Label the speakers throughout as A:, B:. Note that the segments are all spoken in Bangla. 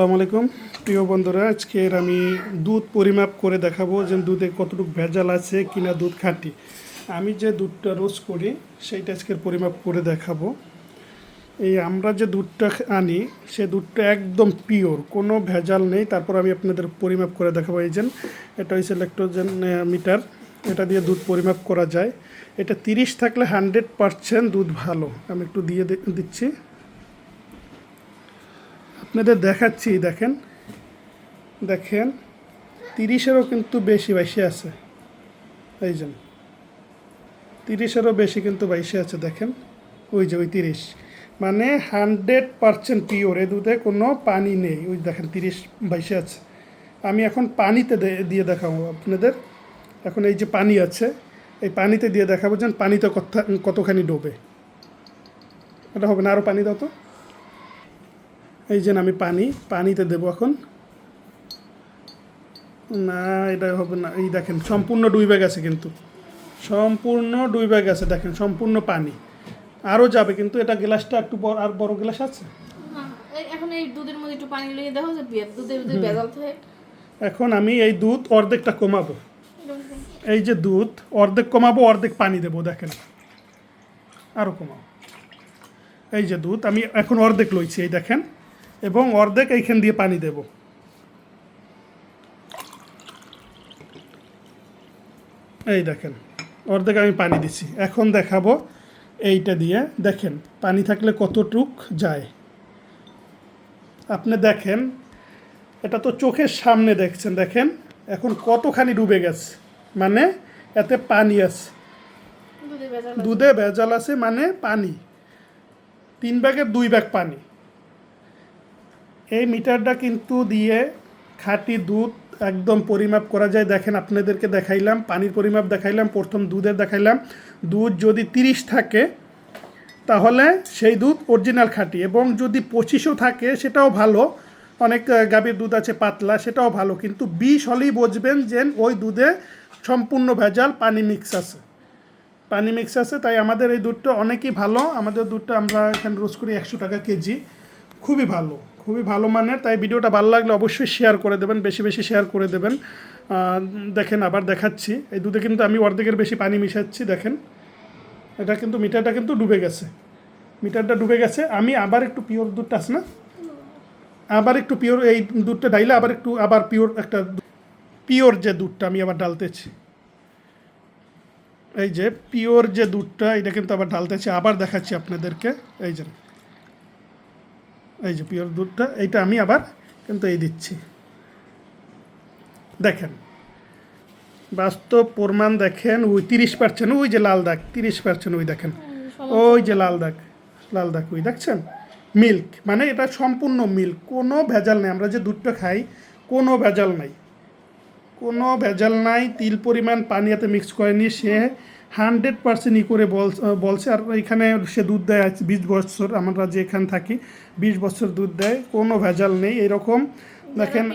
A: আসসালামু আলাইকুম। প্রিয় বন্ধুরা, আজকের আমি দুধ পরিমাপ করে দেখাবো যে দুধে কতটুকু ভেজাল আছে কিনা দুধ খাঁটি। আমি যে দুধটা রোজ করি, সেইটা আজকের পরিমাপ করে দেখাবো। এই আমরা যে দুধটা আনি, সে দুধটা একদম পিওর কোনো ভেজাল নেই। তারপর আমি আপনাদের পরিমাপ করে দেখাবো। এই যে, এটা হচ্ছে ইলেকট্রোজেন মিটার এটা দিয়ে দুধ পরিমাপ করা যায়। এটা তিরিশ থাকলে হান্ড্রেড পারসেন্ট দুধ ভালো। আমি একটু দিয়ে দিচ্ছি। আপনাদের দেখাচ্ছি, দেখেন। দেখেন, তিরিশেরও কিন্তু বেশি বাইশে আছে। এই যে। তিরিশেরও বেশি কিন্তু বাইশে আছে, দেখেন। ওই যে, ওই তিরিশ। মানে হান্ড্রেড পারসেন্ট পিওর। এ দুধে কোনো পানি নেই। ওই দেখেন, তিরিশ বাইশে আছে। আমি এখন পানিতে দিয়ে দেখাবো আপনাদের। এখন এই যে পানি আছে, এই পানিতে দিয়ে দেখাবো যেন পানিতে কত, কতখানি ডোবে। এটা হবে না আরও পানি দাও তো। এই যে আমি পানি পানিতে দেবো এখন। না এটা হবে না। এই দেখেন সম্পূর্ণ ডুইবে গেছে কিন্তু। সম্পূর্ণ ডুইবে গেছে দেখেন সম্পূর্ণ পানি। আরও যাবে কিন্তু এটা গ্লাসটা একটু বড় আর বড় গ্লাস আছে?
B: এখন এই দুধের মধ্যে একটু পানি লিয়ে দেখো যে দুধে দুধে ভেজাল থাকে
A: এখন আমি এই দুধ অর্ধেকটা কমাবো। এই যে দুধ অর্ধেক কমাবো অর্ধেক পানি দেবো দেখেন। আরও কমাবো। এই যে দুধ আমি এখন অর্ধেক লইছি এই দেখেন। এবং অর্ধেক এইখান দিয়ে পানি দেব। এই দেখেন অর্ধেক আমি পানি দিছি এখন দেখাবো এইটা দিয়ে। দেখেন পানি থাকলে কতটুক যায়। আপনি দেখেন এটা তো চোখের সামনে দেখছেন দেখেন এখন কতখানি ডুবে গেছে। মানে এতে পানি আছে।
B: দুধে ভেজাল
A: আছে। মানে পানি। তিন ব্যাগের দুই ব্যাগ পানি। এই মিটারটা কিন্তু দিয়ে খাঁটি দুধ একদম পরিমাপ করা যায়। দেখেন আপনাদেরকে দেখাইলাম, পানির পরিমাপ দেখাইলাম, প্রথম দুধের দেখাইলাম। দুধ যদি তিরিশ থাকে, তাহলে সেই দুধ অরিজিনাল খাঁটি এবং যদি পঁচিশও থাকে, সেটাও ভালো। অনেক গাভীর দুধ আছে পাতলা, সেটাও ভালো। কিন্তু বিষ হলেই বুঝবেন যে ওই দুধে সম্পূর্ণ ভেজাল পানি মিক্স আছে। পানি মিক্স আছে, তাই আমাদের এই দুধটা অনেকই ভালো। আমাদের দুধটা আমরা এখানে রোজ করি একশো টাকা কেজি। খুবই ভালো। খুবই ভালো মানের, তাই ভিডিওটা ভালো লাগলে অবশ্যই শেয়ার করে দেবেন, বেশি বেশি শেয়ার করে দেবেন। দেখেন আবার দেখাচ্ছি, এই দুধে কিন্তু আমি অর্ধেকের বেশি পানি মিশাচ্ছি, দেখেন। এটা কিন্তু মিটারটা কিন্তু ডুবে গেছে। মিটারটা ডুবে গেছে, আমি আবার একটু পিওর দুধটা আছে না? আবার একটু পিওর এই দুধটা ডাইলে আবার একটু, আবার পিওর একটা পিওর যে দুধটা আমি আবার ডালতেছি এই যে পিওর যে দুধটা, এটা কিন্তু আবার ঢালতেছি, আবার দেখাচ্ছি আপনাদেরকে, এই যে। এই যে পিওর দুধটা এইটা আমি আবার কিন্তু এই দিচ্ছি। দেখেন বাস্তব প্রমাণ দেখেন ওই তিরিশ পার্সেন্ট ওই যে লাল দাগ তিরিশ পার্সেন্ট ওই দেখেন। ওই যে লাল দাগ লাল দাগ ওই দেখছেন? মিল্ক মানে এটা সম্পূর্ণ মিল্ক কোনো ভেজাল নেই। আমরা যে দুধটা খাই কোনো ভেজাল নাই। কোনো ভেজাল নাই তিল পরিমাণ পানি এতে মিক্স করেনি সে হান্ড্রেড পার্সেন্ট ই করে বল বলছে। আর এখানে সে দুধ দেয় আজ বিশ বছর আমরা যে এখানে থাকি বিশ বছর দুধ দেয় কোনো ভেজাল নেই। এরকম দেখেন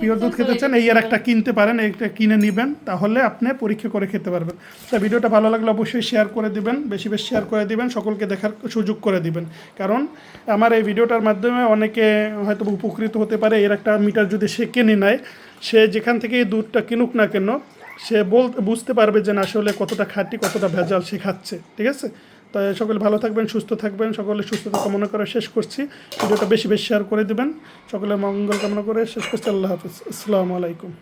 A: পিওর দুধ খেতে চান এই আর একটা কিনতে পারেন একটা কিনে নেবেন তাহলে আপনি পরীক্ষা করে খেতে পারবেন। তা ভিডিওটা ভালো লাগলে অবশ্যই শেয়ার করে দিবেন বেশি বেশি শেয়ার করে দিবেন সকলকে দেখার সুযোগ করে দিবেন। কারণ আমার এই ভিডিওটার মাধ্যমে অনেকে হয়তো উপকৃত হতে পারে এর একটা মিটার যদি সে কিনে নেয় সে যেখান থেকে এই দুধটা কিনুক না কেন, সে বল, বুঝতে পারবে যে না আসলে কতটা খাঁটি, কতটা ভেজাল সে খাচ্ছে, ঠিক আছে? তাই সকলে ভালো থাকবেন, সুস্থ থাকবেন সকলে সুস্থতা কামনা করে শেষ করছি। ভিডিওটা বেশি বেশি শেয়ার করে দেবেন। সকলে মঙ্গল কামনা করে শেষ করছি। আল্লাহ হাফিজ। আসসালামু আলাইকুম।